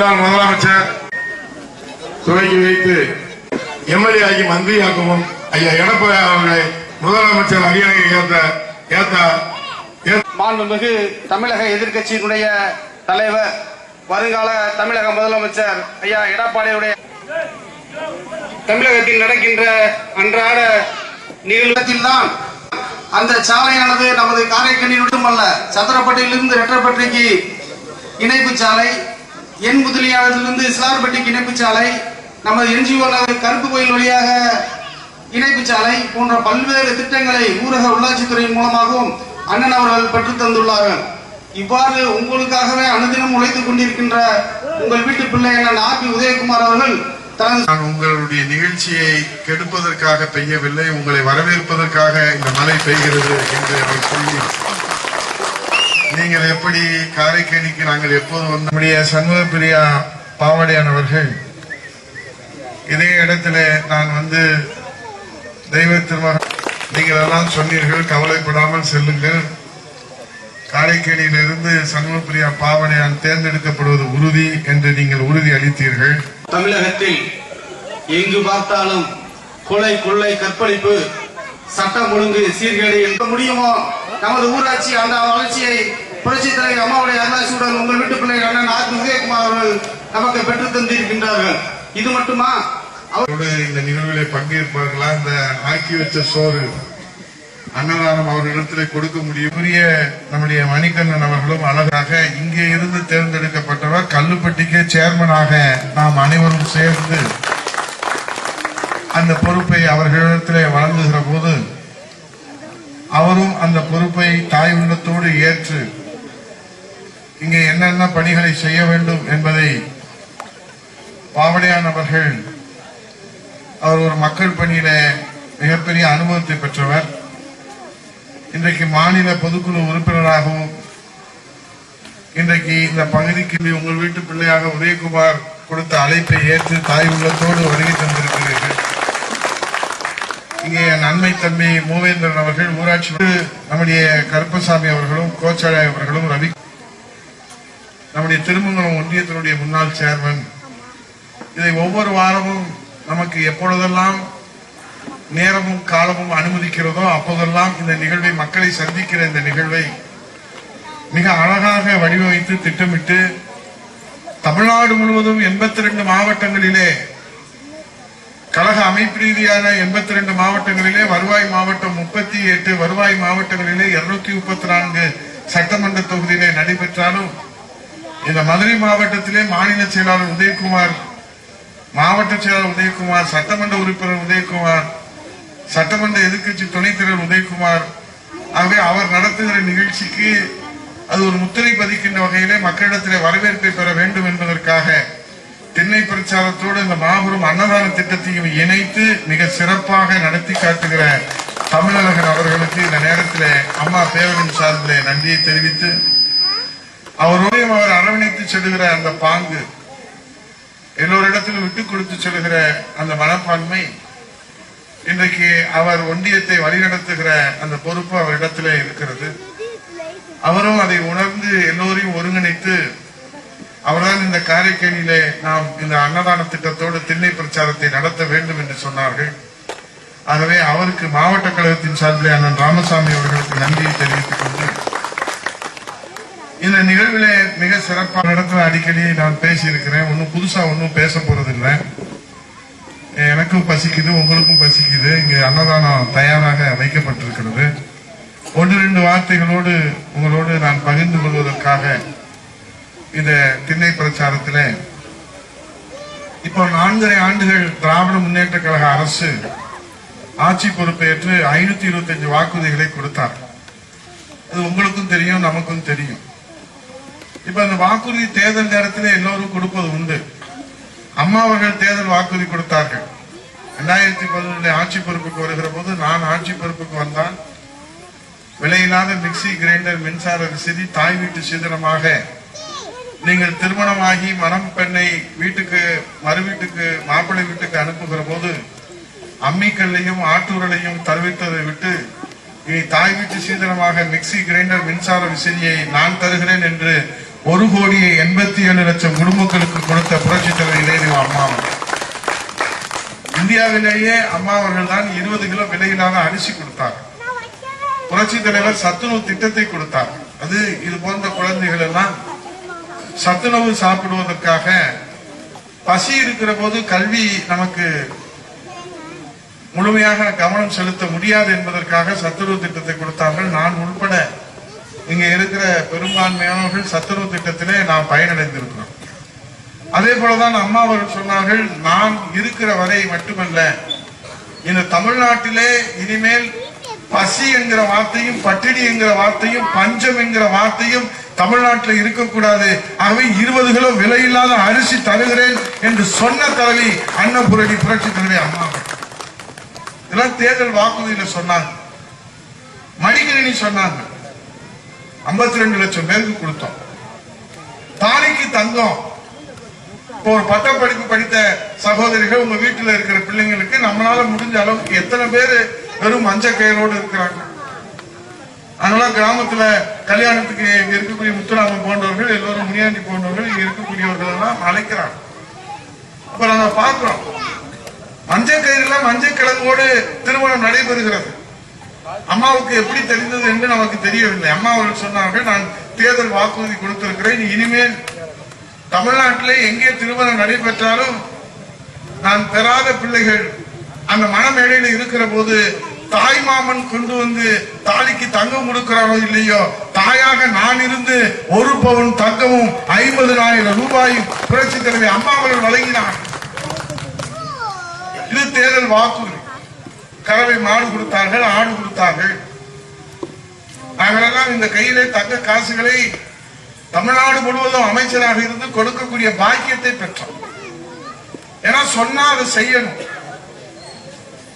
முன்னாள் முதலமைச்சர் துவக்கி வைத்து எம்எல்ஏ ஆகி மந்திரியாக்கவும் ஐயா எடப்பாடி அவர்களை முதலமைச்சர் அரியணை ஏற்ற ஏற்ற மாண்புமிகு தமிழக எதிர்கட்சியினுடைய தலைவர் வருங்கால தமிழக முதலமைச்சர் ஐயா எடப்பாடியுடைய தமிழகத்தில் நடக்கின்ற அன்றாட நிகழ்வத்தில் தான் அந்த சாலையானது நமது காரைக்கண்ணில் மட்டுமல்ல சத்திரப்பட்டியிலிருந்து ரெட்டப்பட்டிக்கு இணைப்பு சாலை என் முதலியானதிலிருந்து சிலார்பட்டிக்கு இணைப்பு சாலை நமது என்ஜிஓ கருப்பு கோயில் வழியாக இணைப்பு சாலை போன்ற பல்வேறு திட்டங்களை ஊரக உள்ளாட்சித்துறை மூலமாகவும் அண்ணன் அவர்கள் பெற்று தந்துள்ளார்கள் இவ்வாறு உங்களுக்காகவே அனுதினம் உழைத்துக் கொண்டிருக்கின்ற உங்கள் வீட்டு பிள்ளை அண்ணன் ஆர் பி உதயகுமார் அவர்கள் நான் உங்களுடைய நிகழ்ச்சியை கெடுப்பதற்காக பெய்யவில்லை உங்களை வரவேற்பதற்காக இந்த மழை பெய்கிறது என்று அவர் சொல்லி நீங்கள் எப்படி காரைக்கணிக்கு நாங்கள் எப்போது வந்து நம்முடைய சண்முக பிரியா பாவடையானவர்கள் இதே இடத்துல நான் வந்து தெய்வ திருமகன் நீங்கள் எல்லாம் சொன்னீர்கள் கவலைப்படாமல் செல்லுங்கள். காரைக்கேணியிலிருந்து சண்முகப்பிரியா பாவனையான் தேர்ந்தெடுக்கப்படுவது உறுதி என்று நீங்கள் உறுதி அளித்தீர்கள். தமிழகத்தில் எங்கு பார்த்தாலும் கொலை கொள்ளை கற்பழிப்பு சட்டம் ஒழுங்கு சீர்கேடு எங்க முடியுமோ? நமது ஊராட்சி அந்த வளர்ச்சியை புரட்சி தலைவர் அம்மாவுடைய அருளாசியுடன் உங்கள் வீட்டு பிள்ளை அண்ணன் ஆர் உதயகுமார் அவர்கள் நமக்கு பெற்று தந்திருக்கின்றார்கள். இது மட்டுமா? அவர் இந்த நிகழ்விலே பங்கேற்பார்களா? இந்த ஆக்கி வச்ச சோறு அன்னதானம் அவர்களிடத்தில் கொடுக்க முடியும். புரிய நம்முடைய மணிகண்ணன் அவர்களும் அழகாக இங்கே இருந்து தேர்ந்தெடுக்கப்பட்டவர். கல்லுப்பட்டிக்கு சேர்மனாக நாம் அனைவரும் சேர்ந்து அந்த பொறுப்பை அவர்களிடத்திலே வழங்குகிற போது அவரும் அந்த பொறுப்பை தாய் உள்ளத்தோடு ஏற்று இங்கே என்னென்ன பணிகளை செய்ய வேண்டும் என்பதை பாவடையான் அவர்கள் அவர் ஒரு மக்கள் பணியில மிகப்பெரிய அனுபவத்தை பெற்றவர். இன்றைக்கு மாநில பொதுக்குழு உறுப்பினராகவும் இன்றைக்கு இந்த பகுதிக்கு உங்கள் வீட்டு பிள்ளையாக உதயகுமார் கொடுத்த அழைப்பை ஏற்று தாய் உள்ளத்தோடு வருகை தந்திருக்கிறேன். இங்கே நன்மை தம்பி மூவேந்திரன் அவர்கள் ஊராட்சி நம்முடைய கருப்பசாமி அவர்களும் கோச்சாரி அவர்களும் ரவி நம்முடைய திருமங்கலம் ஒன்றியத்தினுடைய முன்னாள் சேர்மன். இதை ஒவ்வொரு வாரமும் நமக்கு எப்பொழுதெல்லாம் நேரமும் காலமும் அனுமதிக்கிறதோ அப்போதெல்லாம் இந்த நிகழ்வை மக்களை சந்திக்கிற இந்த நிகழ்வை மிக அழகாக வடிவமைத்து திட்டமிட்டு தமிழ்நாடு முழுவதும் எண்பத்தி ரெண்டு மாவட்டங்களிலே கழக அமைப்பு ரீதியான எண்பத்தி ரெண்டு மாவட்டங்களிலே வருவாய் மாவட்டம் முப்பத்தி எட்டு வருவாய் மாவட்டங்களிலே இருநூத்தி முப்பத்தி நான்கு சட்டமன்ற தொகுதியிலே நடைபெற்றாலும் இந்த மதுரை மாவட்டத்திலே மாநில செயலாளர் உதயகுமார் மாவட்ட செயலாளர் உதயகுமார் சட்டமன்ற உறுப்பினர் உதயகுமார் சட்டமன்ற எதிர்க்கட்சி துணைத் தலைவர் உதயகுமார் ஆகவே அவர் நடத்துகிற நிகழ்ச்சிக்கு அது ஒரு முத்திரை பதிக்கின்ற வகையிலே மக்களிடத்திலே வரவேற்பை பெற வேண்டும் என்பதற்காக திண்ணை பிரச்சாரத்தோடு இந்த மாபெரும் அன்னதான திட்டத்தையும் இணைத்து மிக சிறப்பாக நடத்தி காட்டுகிற தமிழகன் அவர்களுக்கு இந்த நேரத்தில் அம்மா பேரவின் சார்பில் நன்றியை தெரிவித்து அவரோடையும் அவர் அரவணைத்து செல்கிற அந்த பாங்கு எல்லோரிடத்திலும் விட்டுக் கொடுத்து செல்கிற அந்த மனப்பான்மை இன்றைக்கு அவர் ஒன்றியத்தை வழிநடத்துகிற அந்த பொறுப்பு அவரிடத்திலே இருக்கிறது. அவரும் அதை உணர்ந்து எல்லோரையும் ஒருங்கிணைத்து அவர்தான் இந்த காரைக்கணியிலே நாம் இந்த அன்னதான திட்டத்தோடு திண்ணை பிரச்சாரத்தை நடத்த வேண்டும் என்று சொன்னார்கள். ஆகவே அவருக்கு மாவட்ட கழகத்தின் சார்பிலே அண்ணன் ராமசாமி அவர்களுக்கு நன்றியை தெரிவித்துக் கொண்டு இந்த நிகழ்விலே மிக சிறப்பான இடத்துல அடிக்கடி நான் பேசியிருக்கிறேன். ஒன்றும் புதுசாக ஒன்றும் பேச போறதில்லை. எனக்கும் பசிக்குது உங்களுக்கும் பசிக்குது. இங்கே அன்னதானம் தயாராக வைக்கப்பட்டிருக்கிறது. ஒன்று ரெண்டு வார்த்தைகளோடு உங்களோடு நான் பகிர்ந்து கொள்வதற்காக இந்த திண்ணை பிரச்சாரத்தில். இப்போ நான்கரை ஆண்டுகள் திராவிட முன்னேற்ற கழக அரசு ஆட்சி பொறுப்பேற்று ஐநூத்தி இருபத்தஞ்சு வாக்குறுதிகளை கொடுத்தார். அது உங்களுக்கும் தெரியும் நமக்கும் தெரியும். இப்ப அந்த வாக்குறுதி தேர்தல் நேரத்தில் எல்லோரும் கொடுப்பது உண்டு. அம்மா அவர்கள் தேர்தல் வாக்குறுதி கொடுத்தார்கள். ரெண்டாயிரத்தி பதினொன்று ஆட்சி பொறுப்புக்கு வருகிற போது நான் ஆட்சி பொறுப்புக்கு வந்தால் விலையில்லாத மிக்சி கிரைண்டர் மின்சார விசிறி தாய் வீட்டு சீதனமாக நீங்கள் திருமணமாகி மரம் பெண்ணை வீட்டுக்கு மறு வீட்டுக்கு மாப்பிள்ளை வீட்டுக்கு அனுப்புகிற போது அம்மிக்கல்லையும் ஆட்டூரலையும் தருவித்ததை விட்டு இனி தாய் வீட்டு சீதனமாக மிக்சி கிரைண்டர் மின்சார விசிறியை நான் தருகிறேன் என்று ஒரு கோடியே எண்பத்தி ஏழு லட்சம் குடும்பங்களுக்கு கொடுத்த புரட்சி தலைவர் இளைஞர் அம்மா இந்தியாவிலேயே அம்மா அவர்கள் தான் இருபது கிலோ விலையிலான அரிசி கொடுத்தார். புரட்சி தலைவர் சத்துணவு திட்டத்தை கொடுத்தார். அது இது போன்ற குழந்தைகள் எல்லாம் சத்துணவு சாப்பிடுவதற்காக பசி இருக்கிற போது கல்வி நமக்கு முழுமையாக கவனம் செலுத்த முடியாது என்பதற்காக சத்துணவு திட்டத்தை கொடுத்தார்கள். நான் உள்பட இங்க இருக்கிற பெரும்பான்மையானவர்கள் சத்துணவு திட்டத்திலே நாம் பயனடைந்திருக்கிறோம். அதே போலதான் அம்மா அவர்கள் சொன்னார்கள் நான் இருக்கிற வரை மட்டுமல்ல இந்த தமிழ்நாட்டிலே இனிமேல் பசி என்கிற வார்த்தையும் பட்டினி என்கிற வார்த்தையும் பஞ்சம் என்கிற வார்த்தையும் தமிழ்நாட்டில் இருக்கக்கூடாது. ஆகவே இருபது கிலோ விலையில்லாத அரிசி தருகிறேன் என்று சொன்ன தலைவி அன்னபுரணி புரட்சி தலைவி அம்மா இதெல்லாம் தேர்தல் வாக்குறுதியில் சொன்னாங்க. மடிக்கணினி சொன்னாங்க. 52 ரெண்டு லட்சம் பேருக்கு கொடுத்தோம். தாலிக்கு தங்கம் இப்போ ஒரு பட்ட படிப்பு படித்த சகோதரிகள் உங்க வீட்டுல இருக்கிற பிள்ளைங்களுக்கு நம்மளால முடிஞ்ச அளவுக்கு எத்தனை பேர் வெறும் மஞ்ச கயிறோடு இருக்கிறாங்க? அதனால கிராமத்துல கல்யாணத்துக்கு இங்க இருக்கக்கூடிய முத்துராமன் போன்றவர்கள் எல்லோரும் முனியாண்டி போன்றவர்கள் இங்க இருக்கக்கூடியவர்கள் எல்லாம் அழைக்கிறாங்க. அப்ப நாங்க பாக்குறோம் மஞ்சள் கயிறுல மஞ்சள் கிழங்கோடு திருமணம் நடைபெறுகிறது. அம்மாவுக்கு எப்படி தெரிந்தது என்று நமக்கு தெரியவில்லை. அம்மா அவர்கள் சொன்னார்கள் நான் தேர்தல் வாக்குறுதி கொடுத்திருக்கிறேன். இனிமேல் தமிழ்நாட்டிலே எங்கே திருமணம் நடைபெற்றாலும் நான் பெறாத பிள்ளைகள் அந்த மனமேடையில் இருக்கிற போது தாய் மாமன் கொண்டு வந்து தாலிக்கு தங்கம் கொடுக்கிறாரோ இல்லையோ தாயாக நான் இருந்து ஒரு பவுன் தங்கமும் ஐம்பதுனாயிரம் ரூபாயும் புரட்சி தலைவி அம்மா அவர்கள் வழங்கினார். இது தேர்தல் வாக்குறுதி கறவை மாடு கொடுத்தார்கள் ஆடு கொடுத்தார்கள். நாங்களெல்லாம் இந்த கையிலே தங்க காசுகளை தமிழ்நாடு முழுவதும் அமைச்சராக இருந்து கொடுக்கக்கூடிய பாக்கியத்தை பெற்றோம். ஏன்னா சொன்னா அதை செய்யணும்.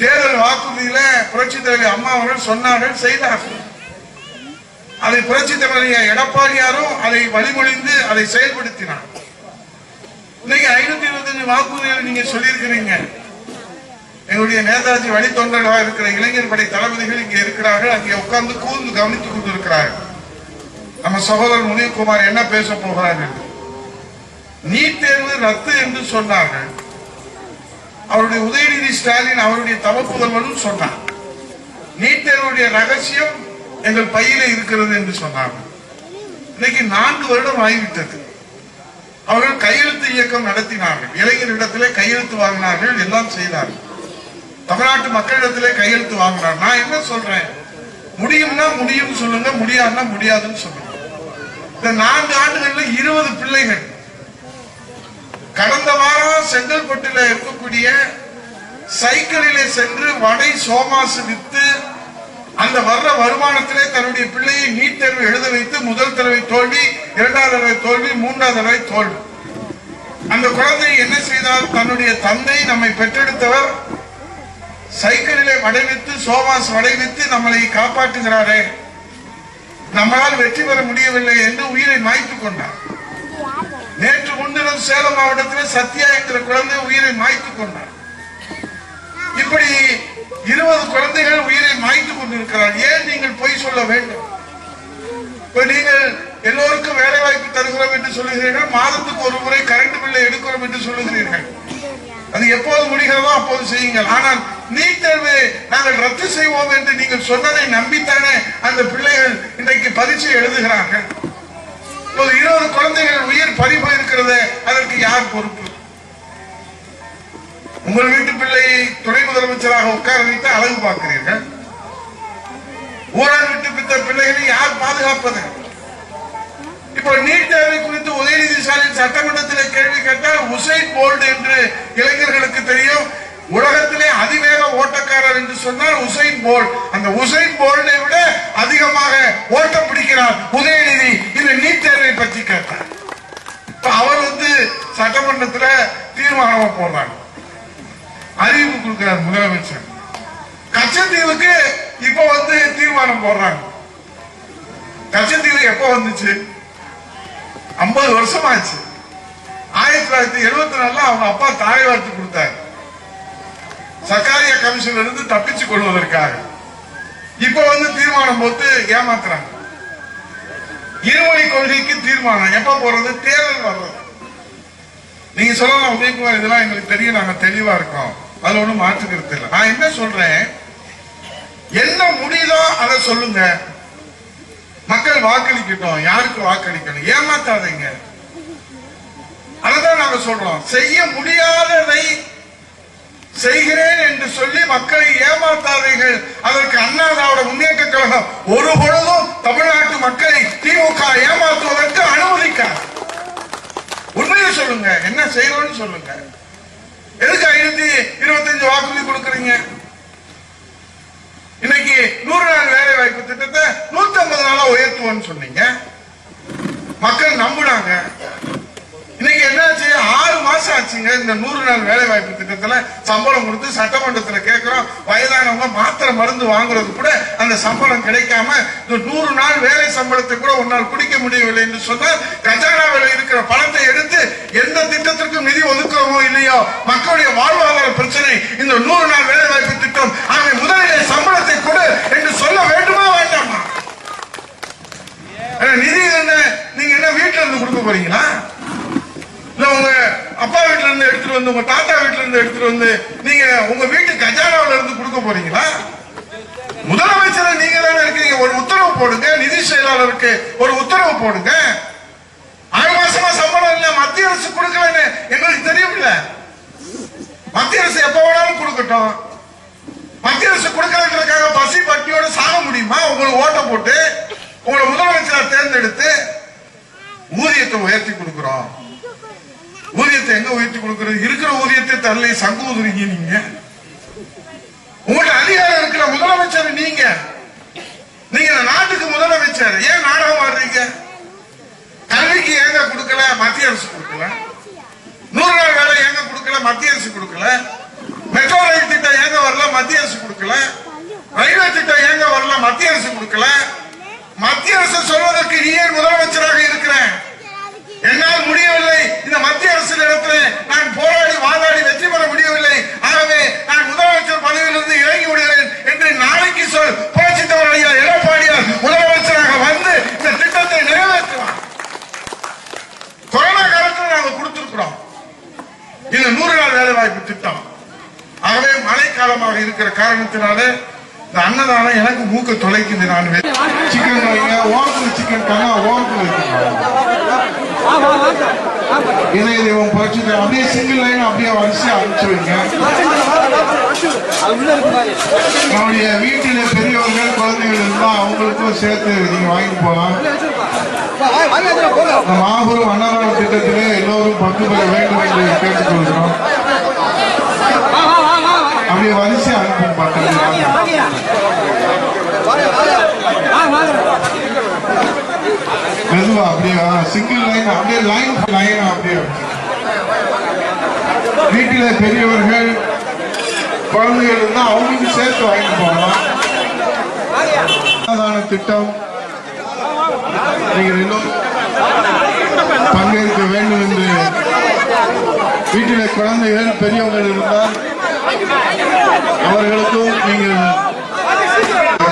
தேர்தல் வாக்குறுதியில புரட்சி தலைவி அம்மா அவர்கள் சொன்னார்கள் செய்தார்கள். அதை புரட்சி தலைவர் எடப்பாடியாரும் அதை வழிமொழிந்து அதை செயல்படுத்தினார். இன்னைக்கு ஐநூத்தி இருபத்தஞ்சு வாக்குறுதிகள் நீங்க சொல்லியிருக்கிறீங்க. எங்களுடைய நேதாஜி வழித்தொண்டர்களாக இருக்கிற இளைஞர் படை தளபதிகள் இங்கே இருக்கிறார்கள் அங்கே உட்கார்ந்து கூர்ந்து கவனித்துக் கொண்டிருக்கிறார்கள். நம்ம சகோதரர் முனியகுமார் என்ன பேச போகிறார்கள் நீட் தேர்வு ரத்து என்று சொன்னார்கள். அவருடைய உதயநிதி ஸ்டாலின் அவருடைய தவப்புதல்வனும் சொன்னார். நீட் தேர்வுடைய ரகசியம் எங்கள் பையில இருக்கிறது என்று சொன்னாங்க இன்னைக்கு நான்கு வருடம் ஆகிவிட்டது. அவர்கள் கையெழுத்து இயக்கம் நடத்தினார்கள். இளைஞரிடத்திலே கையெழுத்து வாங்கினார்கள் எல்லாம் செய்தார்கள். தமிழ்நாட்டு மக்களிடத்திலே கையெழுத்து வாங்கினார். நான் என்ன சொல்றேன்? முடியும்னா முடியும் சொல்லுங்க முடியாதுன்னா முடியாதுன்னு சொல்லுங்க. இந்த நான்கு ஆண்டுகள்ல இருபது பிள்ளைகள் கடந்த வாரம் செங்கல்பட்டுல இருக்கக்கூடிய சைக்கிளிலே சென்று வடை சோமாசு வித்து அந்த வர்ற வருமானத்திலே தன்னுடைய பிள்ளையை நீட் தேர்வு எழுத வைத்து முதல் தடவை தோல்வி இரண்டாவது தடவை தோல்வி மூன்றாவது தடவை தோல்வி. அந்த குழந்தை என்ன செய்தார் தன்னுடைய தந்தை நம்மை பெற்றெடுத்தவர் சைக்கிளிலே வடைவித்து சோமாஸ் வடைவித்து நம்மளை காப்பாற்றுகிறாரே நம்மளால் வெற்றி பெற முடியவில்லை என்று உயிரை மாய்த்து கொண்டார். நேற்று முன்தினம் சேலம் மாவட்டத்தில் சத்யா என்கிற குழந்தை உயிரை மாய்த்துக் கொண்டார். இப்படி இருபது குழந்தைகள் உயிரை மாய்த்துக் கொண்டிருக்கிறார். ஏன் நீங்கள் பொய் சொல்ல வேண்டும்? இப்ப நீங்கள் எல்லோருக்கும் வேலை வாய்ப்பு தருகிறோம் என்று சொல்லுகிறீர்கள். மாதத்துக்கு ஒரு முறை கரண்ட் பில்லை எடுக்கிறோம் என்று சொல்லுகிறீர்கள். அது எப்போது முடிகிறதோ அப்போது செய்யுங்கள். ஆனால் நீட் தேர்வு நாங்கள் ரத்து செய்வோம் என்று நீங்கள் சொன்னதை நம்பித்தானே அந்த பிள்ளைகள் இன்றைக்கு பரீட்சை எழுதுகிறார்கள். ஒரு இருபது குழந்தைகள் உயிர் பறி போயிருக்கிறது அதற்கு யார் பொறுப்பு? உங்கள் வீட்டு பிள்ளையை துணை முதலமைச்சராக உட்கார வைத்து அழகு பார்க்கிறீர்கள். ஊரார் விட்டு பித்த பிள்ளைகளை யார் பாதுகாப்பது? இப்போ நீட் தேர்வை குறித்து உதயநிதி ஸ்டாலின் சட்டமன்றத்தில் கேள்வி கேட்டால் உசைன் போல்டு என்று இளைஞர்களுக்கு தெரியும். உலகத்திலே அதிவேக ஓட்டக்காரர் என்று சொன்னால் உசைன் போல். அந்த உசைன் போல்டை விட அதிகமாக ஓட்டம் பிடிக்கிறார் உதயநிதி. இந்த நீட் தேர்வை பற்றி கேட்டார். இப்ப அவர் வந்து சட்டமன்றத்துல தீர்மானமா போடுறாங்க அறிவிப்பு கொடுக்கிறார் முதலமைச்சர். கச்சத்தீவுக்கு இப்ப வந்து தீர்மானம் போடுறாங்க. கச்சத்தீவு எப்ப வந்துச்சு? ஐம்பது வருஷம் ஆச்சு ஆயிரத்தி தொள்ளாயிரத்தி எழுபத்தி நாலுல அவங்க அப்பா தாய் வார்த்தை கொடுத்தாரு. சர்க்காரிய கமிஷன்ல இருந்து தப்பிச்சு கொள்வதற்காக. இப்ப வந்து தீர்மானம் போட்டு ஏமாத்துறாங்க. இருமொழி கொள்கைக்கு தீர்மானம். எப்ப போறது? தேர்தல் வர்றது. நீங்க சொல்லலாம் உதயகுமார் இதெல்லாம் எங்களுக்கு தெரியும் நாங்க தெளிவா இருக்கோம். அதுல ஒண்ணும் மாற்றுக்கிறது இல்லை. நான் என்ன சொல்றேன்? என்ன முடியுதோ அதை சொல்லுங்க. மக்கள் வாக்களிக்கட்டும். யாருக்கு வாக்களிக்கணும்? ஏமாத்தாதீங்க. அதான் நாங்க சொல்றோம். செய்ய முடியாததை செய்கிறேன் என்று சொல்லி மக்களை ஏமாத்தாதீர்கள். அதற்கு அண்ணா திராவிட முன்னேற்ற கழகம் ஒரு பொழுதும் தமிழ்நாட்டு மக்களை திமுக ஏமாற்றுவதற்கு அனுமதிக்காது. உண்மையை சொல்லுங்க. என்ன செய்யணும்னு சொல்லுங்க. எதுக்கு ஐநூத்தி இருபத்தஞ்சு வாக்குறுதி கொடுக்குறீங்க? இன்னைக்கு நூறு நாள் வேலை வாய்ப்பு திட்டத்தை நூத்தி ஐம்பது நாளா உயர்த்துவோம்னு சொன்னீங்க. மக்கள் நம்புனாங்க. இன்னைக்கு என்னாச்சு? ஆறு மாசம் ஆச்சுங்க இந்த நூறு நாள் வேலை வாய்ப்பு திட்டத்துல சம்பளம் கொடுத்து சட்டமன்றத்துல கேட்கிறோம் வயதானவங்க மாத்திரை மருந்து வாங்குறது கூட அந்த சம்பளம் கிடைக்காம இந்த நூறு நாள் வேலை சம்பளத்தை கூட உன்னால் குடிக்க முடியவில்லை என்று சொன்னால் கஜானாவில் இருக்கிற பணத்தை எடுத்து எந்த திட்டத்திற்கும் நிதி ஒதுக்கவோ இல்லையோ? மக்களுடைய வாழ்வாதார பிரச்சனை இந்த நூறு நாள் வேலை வாய்ப்பு திட்டம். ஆகவே முதலிலே சம்பளத்தை கொடு என்று சொல்ல வேண்டுமா வேண்டாமா? நிதி என்ன? நீங்க என்ன வீட்டுல இருந்து கொடுக்க போறீங்களா? இல்ல உங்க அப்பா வீட்டுல இருந்து எடுத்துட்டு வந்து உங்க தாத்தா இருந்து எடுத்துட்டு வந்து நீங்க உங்க வீட்டு கஜானாவில இருந்து கொடுக்க போறீங்களா? முதலமைச்சர் நீங்க தானே இருக்கீங்க ஒரு உத்தரவு போடுங்க. நிதி செயலாளருக்கு ஒரு உத்தரவு போடுங்க. ஆறு மாசமா சம்பளம் இல்ல. மத்திய அரசு கொடுக்கலன்னு எங்களுக்கு தெரியும்ல. மத்திய அரசு எப்ப வேணாலும் கொடுக்கட்டும். மத்திய அரசு கொடுக்கலன்றதுக்காக பசி பட்டியோட சாக முடியுமா? உங்களுக்கு ஓட்ட போட்டு உங்களை முதலமைச்சரை தேர்ந்தெடுத்து ஊதியத்தை உயர்த்தி கொடுக்குறோம். ஊதியத்தை எங்க உயர்த்தி கொடுக்கறது? இருக்கிற ஊதியத்தை தரலை சங்கு ஊதுறீங்க நீங்க. உங்கள்ட்ட அதிகாரம் இருக்கிற முதலமைச்சர் நீங்க. நீங்க நாட்டுக்கு முதலமைச்சர். ஏன் நாடகம் ஆடுறீங்க கல்விக்கு ஏங்க கொடுக்கல? மத்திய அரசு கொடுக்கல. நூறு நாள் வேலை ஏங்க கொடுக்கல? மத்திய அரசு கொடுக்கல. மெட்ரோ ரயில் திட்டம் ஏங்க வரல? மத்திய அரசு கொடுக்கல. ரயில்வே திட்டம் ஏங்க வரல? மத்திய அரசு கொடுக்கல. மத்திய அரசு சொல்வதற்கு நீ ஏன் முதலமைச்சராக இருக்கிறேன் என்னால் முடியவில்லை இந்த மத்திய அரசு இடத்துல நான் போராடி வாதாடி வெற்றி பெற முடியவில்லை ஆகவே நான் முதலமைச்சர் பதவியிலிருந்து இறங்கி விடுகிறேன் என்று நாளைக்கு சொல் புரட்சித் தலைவர் ஐயா எடப்பாடியார் முதலமைச்சராக வந்து இந்த திட்டத்தை நிறைவேற்றுவார் கொரோனா காலத்தில் நாங்க கொடுத்திருக்கிறோம் இந்த நூறு நாள் வேலை வாய்ப்பு திட்டம். ஆகவே மழைக்காலமாக இருக்கிற காரணத்தினால இந்த அன்னதானம் எனக்கு மூக்க தொலைக்குது நான் சிக்கன் வைங்க ஓரத்தில் சிக்கன் கண்ணா ஓரத்தில் இதை தெய்வம் புரட்சி அப்படியே சிங்கிள் லைன் அப்படியே வரிசையா அனுப்பிச்சு வைங்க. நம்முடைய வீட்டில பெரியவர்கள் குழந்தைகள் இருந்தா அவங்களுக்கும் சேர்த்து நீங்க வாங்கி போகலாம் மாபெரும் அன்னதான திட்டத்திலே எல்லோரும் பங்கு பெற வேண்டும் என்று கேட்டுக்கொள்கிறோம் அப்படியே வரிசை அனுப்பும் மெதுவா அப்படியே சிங்கிள் லைன் அப்படியே லைன் லைன் அப்படியே. வீட்டில பெரியவர்கள் குழந்தைகள் இருந்தா அவங்களுக்கு சேர்த்து வாங்கிட்டு போகலாம். அன்னதான திட்டம் நீங்கள் இன்னும் பங்கேற்க வேண்டும் என்று வீட்டில் குழந்தைகள் பெரியவர்கள் இருந்தால் அவர்களுக்கும் நீங்கள்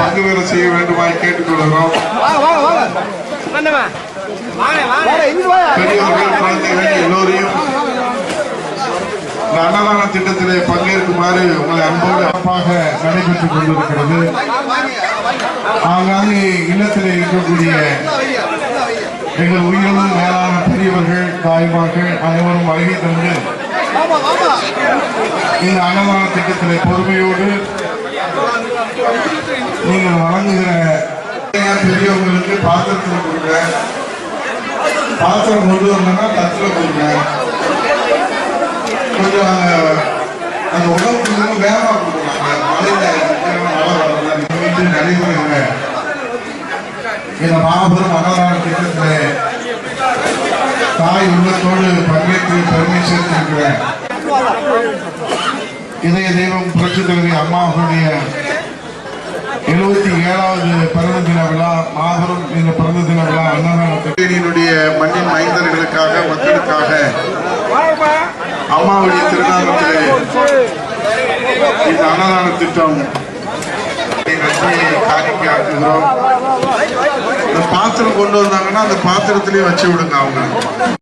பங்கு பெற செய்ய வேண்டுமாய் கேட்டுக்கொள்கிறோம். பெரியவர்கள் குழந்தைகள் எல்லோரையும் அன்னதான திட்டத்திலே பங்கேற்குமாறு உங்களை அன்போடு அப்பாக நடைபெற்றுக் கொண்டிருக்கிறது. ஆங்காங்கே இல்லத்தில் இருக்கக்கூடிய எங்கள் உயிரினும் மேலான பெரியவர்கள் தாய்மார்கள் அனைவரும் வருகை தந்து இந்த அன்னதான திட்டத்தில் பொறுமையோடு நீங்கள் வழங்குகிற பெரியவங்களுக்கு பாத்திரத்தில் கொடுங்க. பாத்திரம் கொண்டு வரணும்னா தத்துல கொடுங்க. கொஞ்சம் அந்த- உணவு கொஞ்சம் வேகமா கொடுக்கணும் மழையில மழை வரலாம் நடைபெறுகிற இந்த மாபெரும் அன்னதான திட்டத்திலே தாய் உள்ளத்தோடு பங்கேற்று பெருமை சேர்த்திருக்கிறேன். இதய தெய்வம் புரட்சி தலைவி அம்மா அவர்களுடைய எழுபத்தி ஏழாவது பிறந்த தின விழா மாபெரும் இந்த பிறந்த தின விழா அன்னதானத்தினுடைய மண்ணின் மைந்தர்களுக்காக மக்களுக்காக அம்மாவுடைய திருநாமத்திலே இந்த அன்னதான திட்டம் இந்த பாத்திரம் கொண்டு வந்தாங்கன்னா அந்த பாத்திரத்திலேயே வச்சு விடுங்க அவங்க.